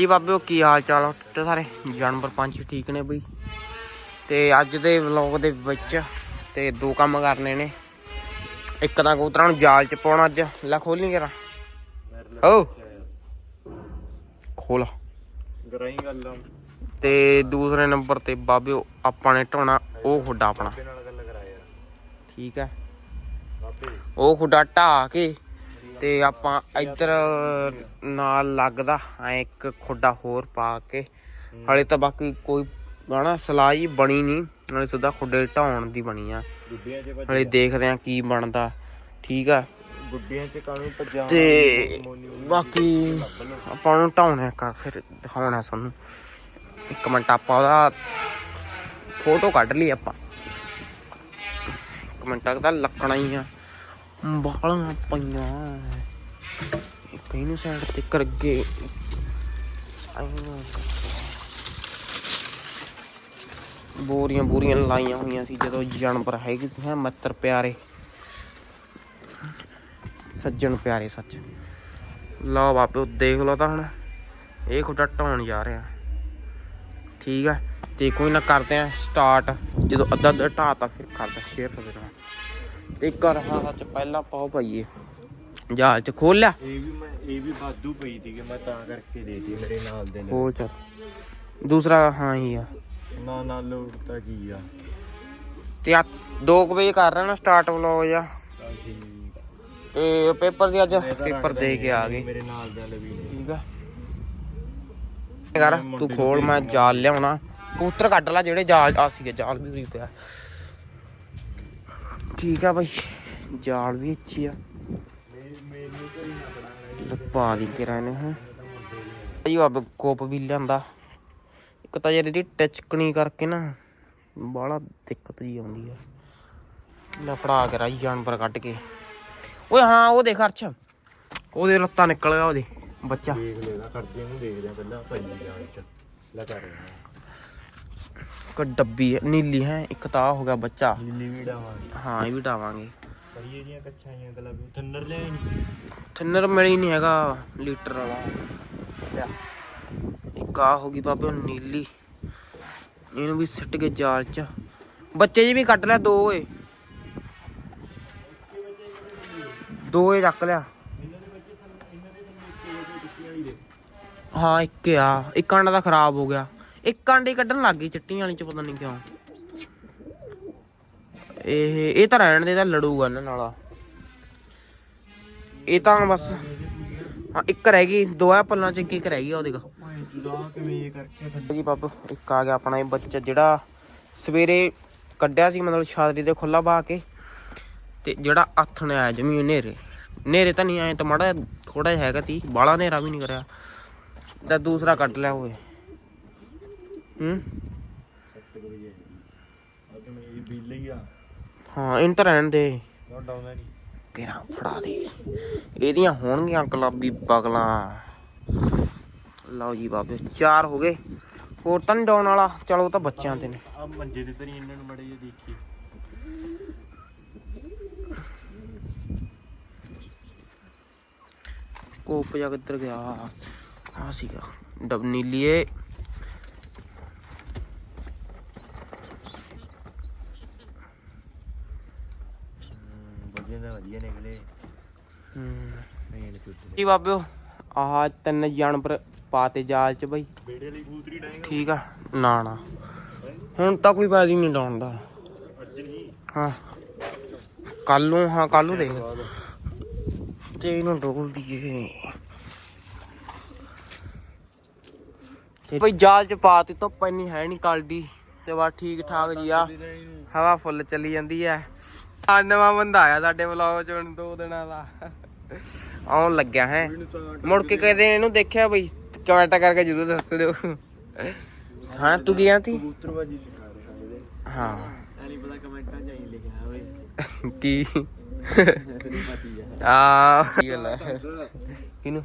ਜੀ ਬਾਬਿਓ ਕੀ ਹਾਲ ਚਾਲ ਤੇ ਸਾਰੇ ਜਾਨਵਰ ਪੰਛੀ ਠੀਕ ਨੇ ਬਈ। ਤੇ ਅੱਜ ਦੇ ਵਲੌਗ ਦੇ ਵਿੱਚ ਤੇ ਦੋ ਕੰਮ ਕਰਨੇ ਨੇ। ਇੱਕ ਤਾਂ ਕਬੂਤਰਾਂ ਨੂੰ ਜਾਲ ਚ ਪਾਉਣਾ ਅੱਜ। ਲੈ ਖੋਲ ਨਹੀਂ ਕਰਾਂ ਓ। ਖੋਲ। ਗਰਾਈ ਗੱਲ ਤੇ ਦੂਸਰੇ ਨੰਬਰ ਤੇ ਬਾਬਿਓ ਆਪਾਂ ਨੇ ਢਾਉਣਾ ਉਹ ਖੁੱਡਾ ਆਪਣਾ। ਠੀਕ ਹੈ ਉਹ ਖੁੱਡਾ ਢਾ ਕੇ ਤੇ ਆਪਾਂ ਇੱਧਰ ਨਾਲ ਲੱਗਦਾ ਐ ਇੱਕ ਖੁੱਡਾ ਹੋਰ ਪਾ ਕੇ। ਹਲੇ ਤਾਂ ਬਾਕੀ ਕੋਈ ਗਾਣਾ ਸਲਾਹ ਹੀ ਬਣੀ ਨਹੀਂ। ਹਲੇ ਸਿੱਧਾ ਖੁੱਡੇ ਢਾਉਣ ਦੀ ਬਣੀ ਆ। ਹਲੇ ਦੇਖਦੇ ਆ ਕੀ ਬਣਦਾ। ਠੀਕ ਆ। ਗੁੱਡੀਆਂ 'ਚ ਕਾਨੂੰ ਭੱਜਾ? ਤੇ ਬਾਕੀ ਆਪਾਂ ਨੂੰ ਢਾਉਣਾ ਕਰ ਫਿਰ ਦਿਖਾਉਣਾ ਸਾਨੂੰ ਇੱਕ ਮਿੰਟ ਆਪਾਂ ਉਹਦਾ ਫੋਟੋ ਕੱਢ ਲਈ ਆਪਾਂ। ਇੱਕ ਮਿੰਟ ਤੱਕ ਤਾਂ ਲੱਕਣਾ ਹੀ ਆ। ਬਾਲਾਂ ਪਈਆਂ। ਇੱਕ ਇਹਨੂੰ ਸਾਈਡ ਤੇ ਕਰ ਗਏ। ਬੋਰੀਆਂ ਬੋਰੀਆਂ ਲਾਈਆਂ ਹੋਈਆਂ ਸੀ, ਜਦੋਂ ਜਾਨਵਰ ਹੈਗੇ ਸੀ ਹੈ ਮੱਤਰ ਪਿਆਰੇ। ਸੱਜਣ ਪਿਆਰੇ ਸੱਚ। ਲਓ ਬਾਪੇ, ਦੇਖ ਲਓ ਤਾਂ ਹੁਣ। ਇਹ ਖੁੱਡਾ ਢਾਉਣ ਜਾ ਰਿਹਾ। ਠੀਕ ਹੈ ਤੇ ਕੋਈ ਨਾ ਕਰਦੇ ਆ ਸਟਾਰਟ ਜਦੋਂ ਅੱਧਾ ਅੱਧਾ ਢਾਤਾ ਫਿਰ ਕਰਦਾ ਸ਼ੇਅਰ ਫਿਰ ਤੇ ਕਰ ਹਾਂ ਸੱਚ ਪਹਿਲਾਂ ਪਾਓ ਪਾਈਏ ਜਹਾਜ਼ ਚ ਖੋਲ ਲਿਆ। ਇਹ ਵੀ ਮੈਂ ਇਹ ਵੀ ਬਾਦੂ ਪਈ ਸੀ ਕਿ ਮੈਂ ਤਾਂ ਕਰਕੇ ਦੇਤੀ ਮੇਰੇ ਨਾਲ ਦੇ ਨੇ ਖੋਲ ਚੱਲ। ਦੂਸਰਾ ਹਾਂ ਹੀ ਆ। ਨਾ ਨਾ ਲੋੜ ਤਾਂ ਕੀ ਆ। ਤੇ ਆ 2 ਵਜੇ ਕਰ ਰਹੇ ਨਾ ਸਟਾਰਟ ਵਲੌਗ ਜਾ ਚੱਲ ਠੀਕ ਆ। ਤੇ ਪੇਪਰ ਦੀ ਅੱਜ ਮੈਂ ਤਾਂ ਪੇਪਰ ਰੱਖਦਾ ਦੇ ਹੀ ਕੇ ਆ ਨਹੀਂ, ਗਏ। ਮੇਰੇ ਨਾਲ ਦੇ ਵੀ ਠੀਕ ਆ। ਕਰ ਤੂੰ ਖੋਲ ਮੈਂ ਜਾਲ ਲਿਆਉਣਾ। ਕਬੂਤਰ ਕੱਢ ਲੈ ਜਿਹੜੇ ਜਾਲ ਆ ਸੀਗੇ ਜਾਲ ਵੀ ਹੋਈ ਪਿਆ। ਠੀਕ ਆ ਬਾਈ, ਜਾਲ ਵੀ ਅੱਛੀ ਆ। ਪਾ ਦੀ ਕੇ ਨੇ ਹੈ। ਇਹ ਆ ਕੋਪ ਵੀ ਲਿਆਂਦਾ। ਇੱਕ ਤਾਂ ਯਾਰ ਇਹਦੀ ਟਚਕਣੀ ਕਰਕੇ ਨਾ, ਬਾਹਲਾ ਦਿੱਕਤ ਜੀ ਆਉਂਦੀ ਆ। ਲੈ ਕੇ ਰਾਈ ਜਾਨਵਰ ਕੱਢ ਕੇ। ਓਏ ਹਾਂ ਉਹ ਦੇਖ ਅਰਚ ਉਹਦੇ ਲੱਤਾਂ ਨਿਕਲ ਗਿਆ ਉਹਦੇ, ਬੱਚਾ। ਦੇਖ ਲੈਦਾ ਕਰਦੇ ਨੂੰ ਦੇਖਦੇ ਆ ਪਹਿਲਾਂ ਭਾਈ ਜਾਣ ਚ ਲੈ ਕਰ। ਆ ਇੱਕ ਡੱਬੀ ਹੈ, ਨੀਲੀ ਹੈ ਇੱਕ ਤਾਂ ਆਹ ਹੋ ਗਿਆ ਬੱਚਾ। ਲੀਲੀ ਵੀ ਡਾਵਾਂਗੇ। ਹਾਂ ਇਹ ਵੀ ਡਾਵਾਂਗੇ। ਕਰੀਏ ਦੀਆਂ ਕੱਚਾਈਆਂ ਗਲਾ ਵੀ। ਥੰਨਰ ਲਿਆ ਨਹੀਂ ਥਿਨਰ ਮਿਲ ਹੀ ਨਹੀਂ ਹੈਗਾ ਲੀਟਰ ਵਾਲਾ। ਲਿਆ। ਇੱਕ ਆ ਹੋ ਗਈ ਬਾਬੇ ਉਹ ਨੀਲੀ। ਇਹਨੂੰ ਵੀ ਸਿੱਟ ਕੇ ਜਾਲ ਚ। ਬੱਚੇ ਜੀ ਵੀ ਕੱਢ ਲਿਆ ਦੋ ਏ। ਦੋ ਏ ਚੱਕ ਲਿਆ। ਹਾਂ ਇੱਕ ਆ। ਇੱਕ ਆਂਡਾ ਤਾਂ ਖਰਾਬ ਹੋ ਗਿਆ। ਇੱਕ ਆਂਡੇ ਕੱਢਣ ਲੱਗ ਗਈ ਚਿੱਟੀ ਵਾਲੀ ਚ, ਪਤਾ ਨਹੀਂ ਕਿਉਂ। ਇਹ ਇਹ ਤਾਂ ਰਹਿਣ ਦੇ ਤਾਂ ਲੜੂਗਾ ਇਹਨਾਂ ਨਾਲ ਇਹ ਤਾਂ ਬਸ, ਹਾਂ, ਇੱਕ ਰਹਿ ਗਈ, ਦੋ ਆ ਪੱਲਾਂ ਚ, ਇੱਕ ਇੱਕ ਰਹਿ ਗਈ ਆ ਉਹਦੇ ਜੀ ਬਾਬੂ, ਇੱਕ ਆ ਗਿਆ ਆਪਣਾ ਇਹ ਬੱਚਾ ਜਿਹੜਾ ਸਵੇਰੇ ਕੱਢਿਆ ਸੀ, ਮਤਲਬ ਛਾਦਰੀ ਦੇ ਖੁੱਲਾ ਬਾ ਕੇ। ਤੇ ਜਿਹੜਾ ਹੱਥ ਨੇ ਆਇਆ ਜਮੀ ਹਨੇਰੇ। ਹਨੇਰੇ ਤਾਂ ਨਹੀਂ ਆਏ, ਤਾਂ ਮਾੜਾ ਥੋੜਾ ਜਿਹਾ ਹੈਗਾ ਤੀ ਬਾਲਾ ਹਨੇਰਾ ਵੀ ਨਹੀਂ ਕਰਿਆ। ਤੇ ਦੂਸਰਾ ਕੱਢ ਲਿਆ ਹੋਵੇ ਹੂੰ। ਸੱਤ ਗਈ ਹੈ ਮੈਂ ਇਹ ਬਿੱਲ ਲਈ ਆ ਹਾਂ ਇੰਟਰ ਰਹਿਣ ਦੇ। ਨਾ ਡਾਉਂਦਾ ਨਹੀਂ ਕਿਹੜਾ ਫੜਾ ਦੇ। ਇਹਦੀਆਂ ਹੋਣਗੀਆਂ ਗੁਲਾਬੀ ਬਗਲਾਂ। ਲਓ ਜੀ ਬਾਬੇ, ਚਾਰ ਹੋ ਗਏ। ਹੋਰ ਤਾਂ ਨਹੀਂ ਡਾਉਣ ਵਾਲਾ। ਚਲੋ ਤਾਂ ਬੱਚਿਆਂ ਤੇ ਨੇ। ਆ ਮੰਜੇ ਦੇ ਤਰੀ ਇਹਨਾਂ ਨੂੰ ਮੜੇ ਜੇ ਦੇਖੀ ਕੋਪ ਜਾ ਕਿੱਧਰ ਗਿਆ? ਆ ਸੀਗਾ। ਡਬ ਨੀਲੀਏ। ਵਧੀਆ ਦਾ ਵਧੀਆ ਨਿਕਲੇ। ਹੂੰ। ਮੇਨ ਚੁੱਟ ਜੀ ਬਾਬਿਓ ਆਹ ਤਿੰਨ ਜਾਨਵਰ ਪਾਤੇ ਜਾਲ ਚ ਬਈ। ਬੇੜੇ ਲਈ ਕੂਤਰੀ ਡਾਏਗਾ ਠੀਕ ਆ ਨਾ ਨਾ। ਹੁਣ ਤਾਂ ਕੋਈ ਬਾਜੀ ਨਹੀਂ ਡਾਉਣ ਦਾ। ਅੱਜ ਨਹੀਂ। ਹਾਂ। ਕੱਲ ਨੂੰ ਹਾਂ ਕੱਲ ਨੂੰ ਦੇਖ। ਤੇ ਇਹਨੂੰ ਡੋਲ ਦਈਏ। ਤੇ ਬਈ ਜਾਲ ਚ ਪਾਤੀ ਧੁੱਪ ਇੰਨੀ ਹੈ ਨਹੀਂ ਕਲਦੀ ਤੇ ਬਸ ਠੀਕ ਠਾਕ ਜੀ ਆ। ਹਵਾ ਫੁੱਲ ਚੱਲੀ ਜਾਂਦੀ ਐ ਆ ਨਵਾਂ ਬੰਦਾ ਆਇਆ ਸਾਡੇ ਵਲੌਗ ਚ ਹੁਣ ਦੋ ਦਿਨਾਂ ਦਾ। ਆਉਣ ਲੱਗਿਆ ਹੈ। ਮੁੜ ਕੇ ਕਦੇ ਇਹਨੂੰ ਦੇਖਿਆ ਬਈ ਕਮੈਂਟ ਕਰਕੇ ਜਰੂਰ ਦੱਸ ਦਿਓ। ਹਾਂ ਤੂੰ ਕੀ ਆਂਤੀ ਕਬੂਤਰਬਾਜੀ ਸਿਖਾ ਰਿਹਾ ਇਹਦੇ ਹਾਂ। ਨਹੀਂ ਪਤਾ ਕਮੈਂਟਾਂ ਚ ਆਈ ਲਿਖਿਆ ਹੋਵੇ ਕੀ? ਆ। ਕੀ ਗੱਲ ਹੈ? ਕਿਨੂੰ?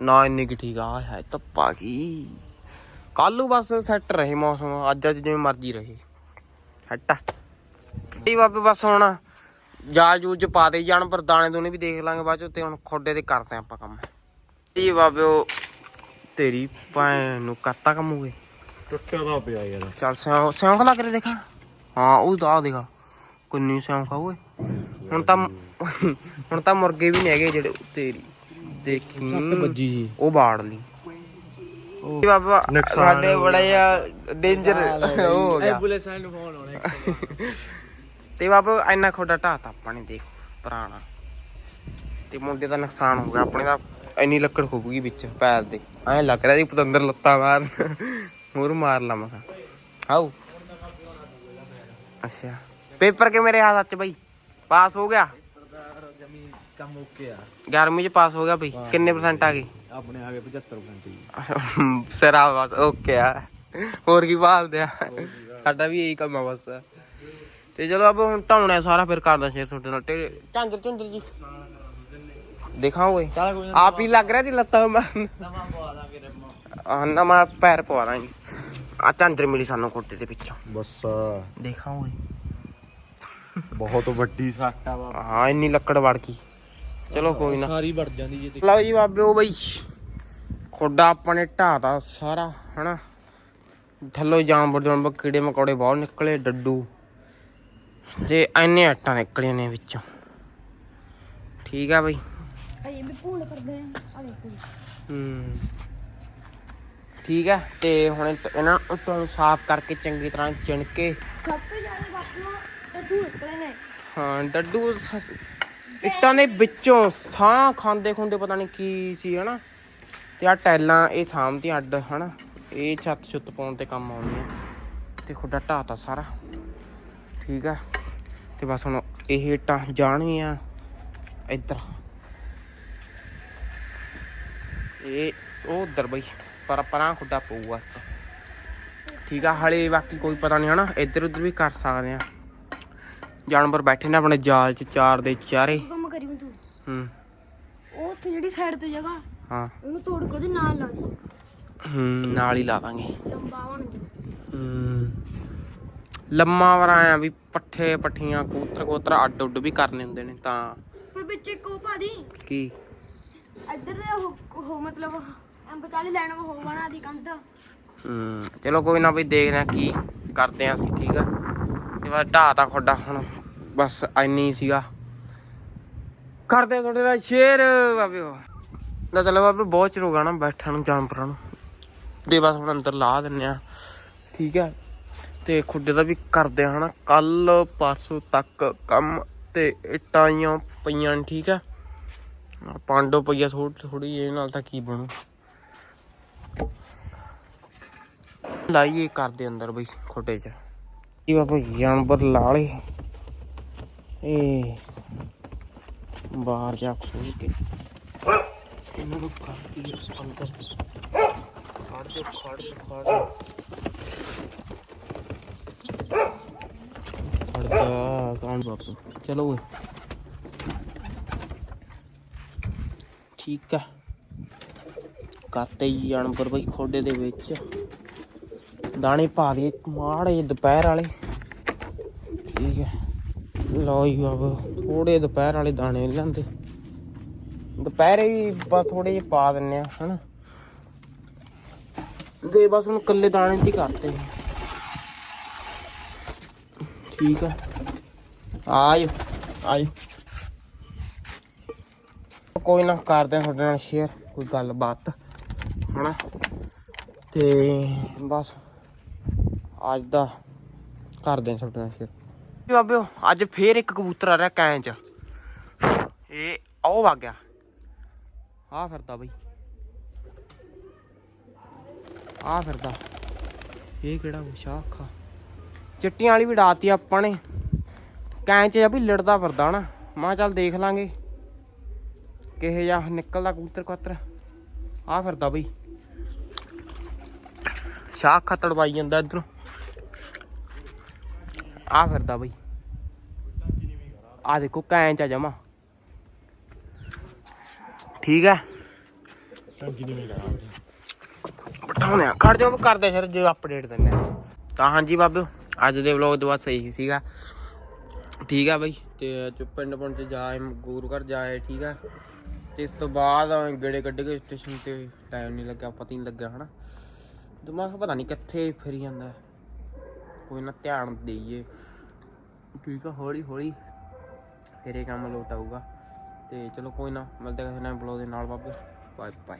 ਨਾ ਇੰਨੀ ਕਿ ਠੀਕ ਆ ਹੈ ਧੱਪਾ ਕੀ? ਕੱਲ ਬਸ ਸੈੱਟ ਰਹੇ ਮੌਸਮ ਅੱਜ ਅੱਜ ਜਿਵੇਂ ਮਰਜ਼ੀ ਰਹੇ। ਹਟਾ ਕੀ ਬਾਬੇ ਬਸ ਹੁਣ ਜਾਲ ਜੂਲ ਚ ਪਾ ਦੇ ਜਾਣ ਪਰ ਦਾਣੇ ਦੂਣੇ ਵੀ ਦੇਖ ਲਾਂਗੇ ਬਾਅਦ ਚ ਤੇ ਹੁਣ ਖੋਡੇ ਤੇ ਕਰਦੇ ਆਪਾਂ ਕੰਮ। ਜੀ ਬਾਬੇ ਉਹ ਤੇਰੀ ਭੈਣ ਨੂੰ ਕਰਤਾ ਕੰਮ ਹੋਏ ਟੁੱਟਿਆ ਦਾ ਪਿਆ ਯਾਰ। ਚੱਲ ਸਿਉਂ ਸਿਉਂਖ ਲੱਗ ਰਿਹਾ ਦੇਖਾ। ਹਾਂ ਉਹ ਤਾਂ ਦੇਖਾ। ਕਿੰਨੀ ਸਿਉਂਖ ਆ ਓਏ। ਹੁਣ ਤਾਂ ਹੁਣ ਤਾਂ ਮੁਰਗੇ ਵੀ ਨਹੀਂ ਹੈਗੇ ਜਿਹੜੇ ਤੇਰੀ ਦੇਖੀ। ਵੱਜੀ ਜੀ। ਉਹ ਬਾੜ ਲਈ। ਉਹ ਬਾਬਾ ਸਾਡੇ ਬੜਾ ਡੇਂਜਰ ਉਹ ਹੋ ਗਿਆ। ਐਂਬੂਲੈਂਸ ਨੂੰ ਫੋਨ ਆਉਣਾ ਤੇ ਬਾਬਾ ਇੰਨਾ ਖੋਡਾ ਢਾਤਾ ਆਪਾਂ ਨੇ ਦੇਖ ਪੁਰਾਣਾ। ਤੇ ਮੁੰਡੇ ਦਾ ਨੁਕਸਾਨ ਹੋ ਗਿਆ ਆਪਣੇ ਦਾ ਇੰਨੀ ਲੱਕੜ ਖੁੱਬਗੀ ਵਿੱਚ ਪੈਰ ਦੇ। ਐਂ ਲੱਗ ਰਿਹਾ ਸੀ ਪਤੰਦਰ ਲੱਤਾਂ ਮਾਰਨ। ਹੋਰ ਮਾਰ ਲਾ ਮੈਂ ਆਉ ਅੱਛਾ। ਪੇਪਰ ਕਿ ਮੇਰੇ ਹੱਥ ਚ ਬਈ? ਪਾਸ ਹੋ ਗਿਆ? ਕੰਮ ਓਕੇ ਆ 11ਵੀਂ ਚ ਪਾਸ ਹੋ ਗਿਆ ਬਈ। ਕਿੰਨੇ ਪਰਸੈਂਟ ਆ ਗਏ? ਆਪਣੇ ਆ ਗਏ 75% ਜੀ। ਸਿਰਾ ਬਸ ਓਕੇ ਆ। ਹੋਰ ਕੀ ਭਾਲਦੇ ਆ? ਸਾਡਾ ਵੀ ਇਹੀ ਕੰਮ ਆ ਬਸ। ਤੇ ਚਲੋ ਅਬ ਹੁਣ ਢਾਉਣਾ ਸਾਰਾ ਫਿਰ ਕਰਦਾ ਸ਼ੇਰ ਤੁਹਾਡੇ ਨਾਲ। ਤੇ ਝਾਂਜਰ ਝੁੰਜਰ ਜੀ। ਦੇਖਾਂ ਓਏ। ਚੱਲ ਕੋਈ ਆਪ ਹੀ ਲੱਗ ਰਿਹਾ ਸੀ ਲੱਤਾਂ ਮਾਰਨ। ਨਵਾਂ ਪਵਾ ਦਾਂਗੇ ਰਮਾ ਨਵਾਂ ਪੈਰ ਪਵਾ ਦਾਂਗੇ। ਆ ਝਾਂਜਰ ਮਿਲੀ ਸਾਨੂੰ ਕੋਟੇ ਦੇ ਪਿੱਛੋਂ। ਬਸ। ਦੇਖਾਂ ਓਏ। ਬਹੁਤ ਵੱਡੀ ਸੱਟ ਆ ਵਾ ਹਾਂ ਇੰਨੀ ਲੱਕੜ ਵੜ ਗਈ। ਚਲੋ ਕੋਈ ਨਾ। ਸਾਰੀ ਵੜ ਜਾਂਦੀ ਜੇ ਤੇ ਲਓ ਜੀ ਬਾਬੇ ਉਹ ਬਈ। ਖੋਡਾ ਆਪਾਂ ਨੇ ਢਾਤਾ ਸਾਰਾ ਹਨਾ। ਥੱਲੋਂ ਜਾਮਬਰ ਜਾਮਬਰ ਕੀੜੇ ਮਕੌੜੇ ਬਹੁਤ ਨਿਕਲੇ ਡੱਡੂ। ਤੇ ਐਨੇ ਆਟਾਂ ਨਿਕਲੀਆਂ ਨੇ ਵਿੱਚੋਂ। ਠੀਕ ਆ ਬਈ। ਅਰੇ ਵੀ ਭੂਲ ਕਰਦੇ ਆ। ਆ ਹੂੰ। ਠੀਕ ਆ ਤੇ ਹੁਣ ਇਹ- ਇਹਨਾਂ ਉੱਤੋਂ ਨੂੰ ਸਾਫ਼ ਕਰਕੇ ਚੰਗੀ ਤਰ੍ਹਾਂ ਚਿਣ ਕੇ ਸਭ ਤੋਂ ਜ਼ਿਆਦਾ ਬਾਪੂ ਤੇ ਤੂੰ ਨਿਕਲੇ ਨੇ। ਹਾਂ ਡੱਡੂ ਸ- ਇੱਟਾਂ ਦੇ ਵਿੱਚੋਂ ਸਾਹ ਖਾਂਦੇ ਖੁੰਦੇ ਪਤਾ ਨਹੀਂ ਕੀ ਸੀ ਹਨਾ? ਤੇ ਆ ਟੈਲਾਂ ਇਹ ਸਾਹਮਣੇ ਅੱਡ ਹਨਾ? ਇਹ ਛੱਤ ਛੁੱਤ ਪਾਉਣ ਤੇ ਕੰਮ ਆਉਂਦੀਆਂ। ਤੇ ਖੁੱਡਾ ਢਾਤਾ ਸਾਰਾ। ਠੀਕ ਆ। ਤੇ ਬਸ ਹੁਣ ਇਹ ਇੱਟਾਂ ਜਾਣਗੀਆਂ ਇੱਧਰ। ਇਹ ਉਹ ਉੱਧਰ ਬਈ ਪਰ ਪਰਾਂ ਖੁੱਡਾ ਪਊਗਾ। ਠੀਕ ਆ ਹਲੇ ਬਾਕੀ ਕੋਈ ਪਤਾ ਨਹੀਂ ਹਨਾ ਇੱਧਰ ਉੱਧਰ ਵੀ ਕਰ ਸਕਦੇ ਆ। ਜਾਨਵਰ ਬੈਠੇ ਨੇ ਆਪਣੇ ਜਾਲ 'ਚ ਚਾਰ ਦੇ ਚਾਰੇ। ਕੰਮ ਕਰੀ ਤੂੰ। ਹੂੰ। ਉਹ ਉੱਥੇ ਜਿਹੜੀ ਸਾਈਡ ਤੇ ਜਗ੍ਹਾ ਹਾਂ। ਉਹਨੂੰ ਤੋੜ ਕੇ ਉਹਦੇ ਨਾਲ ਲਾ ਦੇ। ਹੂੰ ਨਾਲ ਹੀ ਲਾ ਦਾਂਗੇ ਲੰਬਾ ਜੂ ਹੂੰ। ਲੰਮਾ ਵਰ ਆਇਆ ਵੀ ਪੱਠੇ ਪੱਠੀਆਂ ਕੂਤਰ ਕੋਤਰ ਅੱਡ ਉੱਡ ਵੀ ਕਰਨੇ ਹੁੰਦੇ ਨੇ ਤਾਂ। ਫਿਰ ਵਿੱਚ ਇੱਕ ਉਹ ਦੀ। ਕੀ? ਇੱਧਰ ਉਹ ਉਹ ਮਤਲਬ ਐਂ ਬਚਾਲੀ ਲੈਣ ਉਹ ਬਣਾ ਦੀ ਕੰਧ। ਹੂੰ ਚਲੋ ਕੋਈ ਨਾ ਬਈ ਦੇਖਦੇ ਆ ਕੀ ਕਰਦੇ ਆ ਅਸੀਂ ਠੀਕ ਆ? ਤੇ ਬਸ ਢਾਹ ਤਾਂ ਖੋਡਾ ਹੁਣ ਬਸ ਐਨੀ ਸੀਗਾ। ਕਰਦੇ ਆ ਤੁਹਾਡੇ ਨਾਲ ਸ਼ੇਰ ਬਾਬੇ ਨਾ ਚਲੋ ਬਾਬੇ ਬਹੁਤ ਚਿਰ ਹੋ ਗਿਆ ਨਾ ਬੈਠਣ ਨੂੰ ਜਾਨਵਰਾਂ ਨੂੰ। ਤੇ ਬਸ ਹੁਣ ਅੰਦਰ ਲਾ ਦਿੰਨੇ ਆ ਠੀਕ ਹੈ ਤੇ ਖੁੱਡੇ ਦਾ ਵੀ ਕਰਦੇ ਹਨਾ। ਕੱਲ ਪਰਸੋਂ ਤੱਕ ਕੰਮ ਤੇ ਇੱਟਾਂ ਪਈਆਂ ਠੀਕ ਹੈ ਪਾਂਡੋ ਪਈਆ ਥੋੜੀ ਥੋੜੀ ਇਹ ਨਾਲ ਤਾਂ ਕੀ ਬਣੂ। ਲਾਈਏ ਕਰਦੇ ਅੰਦਰ ਬਈ ਖੋਟੇ ਚ। ਇਹ ਬਾਬਾ ਜਾਨਵਰ ਲਾਲੇ ਇਹ ਬਾਹਰ ਜਾ ਖੋਲ ਕੇ। ਇਹਨਾਂ ਨੂੰ ਕਰਦੀ ਅੰਦਰ। ਖੜ ਦੇ ਖੜ ਦੇ। ਖੜ ਜਾ ਕੌਣ ਬਾਪੂ। ਚਲੋ ਠੀਕ ਆ। ਕਰਤੇ ਹੀ ਜਾਨਵਰ ਬਈ ਖੋਡੇ ਦੇ ਵਿੱਚ। ਦਾਣੇ ਪਾ ਦੇ ਮਾੜੇ ਦੁਪਹਿਰ ਵਾਲੇ। ਠੀਕ ਹੈ ਲਓ ਜੀ ਬਾਬਾ ਥੋੜੇ ਦੁਪਹਿਰ ਵਾਲੇ ਦਾਣੇ ਲੈਂਦੇ। ਦੁਪਹਿਰੇ ਵੀ ਬਸ ਥੋੜੇ ਜਿਹੇ ਪਾ ਦਿੰਨੇ ਆ, ਹਨਾ। ਦੇ ਬਸ ਹੁਣ ਕੱਲੇ ਦਾਣੇ ਦੀ ਕਰਤੇ। ਠੀਕ ਆ। ਆਇਓ ਆਇਓ। ਕੋਈ ਨਾ, ਕਰਦੇ ਆ ਤੁਹਾਡੇ ਨਾਲ ਸ਼ੇਅਰ ਕੋਈ ਗੱਲਬਾਤ, ਹਨਾ? ਤੇ ਬਸ, ਅੱਜ ਦਾ ਕਰਦੇ ਆ ਤੁਹਾਡੇ ਨਾਲ ਸ਼ੇਅਰ ਬਾਬਿਓ ਅੱਜ ਫੇਰ ਇੱਕ ਕਬੂਤਰ ਆ ਰਿਹਾ ਕੈਂ ਚ ਇਹ ਆਉ ਵਗ ਗਿਆ। ਆ ਫਿਰਦਾ ਬਈ। ਆ ਫਿਰਦਾ। ਇਹ ਕਿਹੜਾ ਸ਼ਾਖਾ ਚਿੱਟੀਆਂ ਵਾਲੀ ਵੀ ਡਾਤੀ ਆਪਾਂ ਨੇ। ਕੈਂ ਚ ਆ ਵੀ ਲੜਦਾ ਫਿਰਦਾ ਨਾ ਮੈਂ ਕਿਹਾ ਚੱਲ ਦੇਖ ਲਾਂਗੇ। ਕਿਹੇ ਜਾ ਨਿਕਲਦਾ ਕਬੂਤਰ ਕਤਰ ਆ ਫਿਰਦਾ ਬਈ। ਸ਼ਾਖਾ ਤੜਵਾਈ ਜਾਂਦਾ ਇਧਰੋਂ। ਆ ਫਿਰਦਾ ਬਈ। ਆ ਦੇਖੋ ਕੈਂ ਆ ਜਮਾ। ਠੀਕ ਹੈ ਟੰਕੀ ਆ। ਖੜ ਜਾਓ, ਕਰਦੇ ਸਰ ਜੇ ਅਪਡੇਟ ਦਿੰਨੇ ਆ। ਤਾਂ ਹਾਂਜੀ ਬਾਬਿਓ, ਅੱਜ ਦੇ ਵਲੌਗ ਤੋਂ ਬਾਅਦ ਸਹੀ ਸੀਗਾ। ਠੀਕ ਆ ਬਾਈ, ਤੇ ਚ ਪਿੰਡ ਪਿੰਡ ਚ ਜਾਏ ਗੁਰੂ ਘਰ ਜਾਏ ਠੀਕ ਆ। ਤੇ ਇਸ ਤੋਂ ਬਾਅਦ ਗੇੜੇ ਕੱਢ ਕੇ ਸਟੇਸ਼ਨ ਤੇ ਟਾਈਮ ਨਹੀਂ ਲੱਗਿਆ, ਪਤਾ ਹੀ ਨਹੀਂ ਲੱਗਿਆ, ਹਨਾ। ਦਿਮਾਗ ਪਤਾ ਨਹੀਂ ਕਿੱਥੇ ਫਿਰ ਜਾਂਦਾ ਕੋਈ ਨਾ ਧਿਆਨ ਦੇਈਏ। ਠੀਕ ਆ, ਹੌਲੀ ਹੌਲੀ ਫਿਰ ਇਹ ਕੰਮ ਲੋਟ ਆਊਗਾ। ਤੇ ਚਲੋ ਕੋਈ ਨਾ, ਮਿਲਦੇ ਹਾਂ ਕਿਸੇ ਨਵੇਂ ਬਲੌਗ ਦੇ ਨਾਲ ਵਾਪਸ ਬਾਏ ਬਾਏ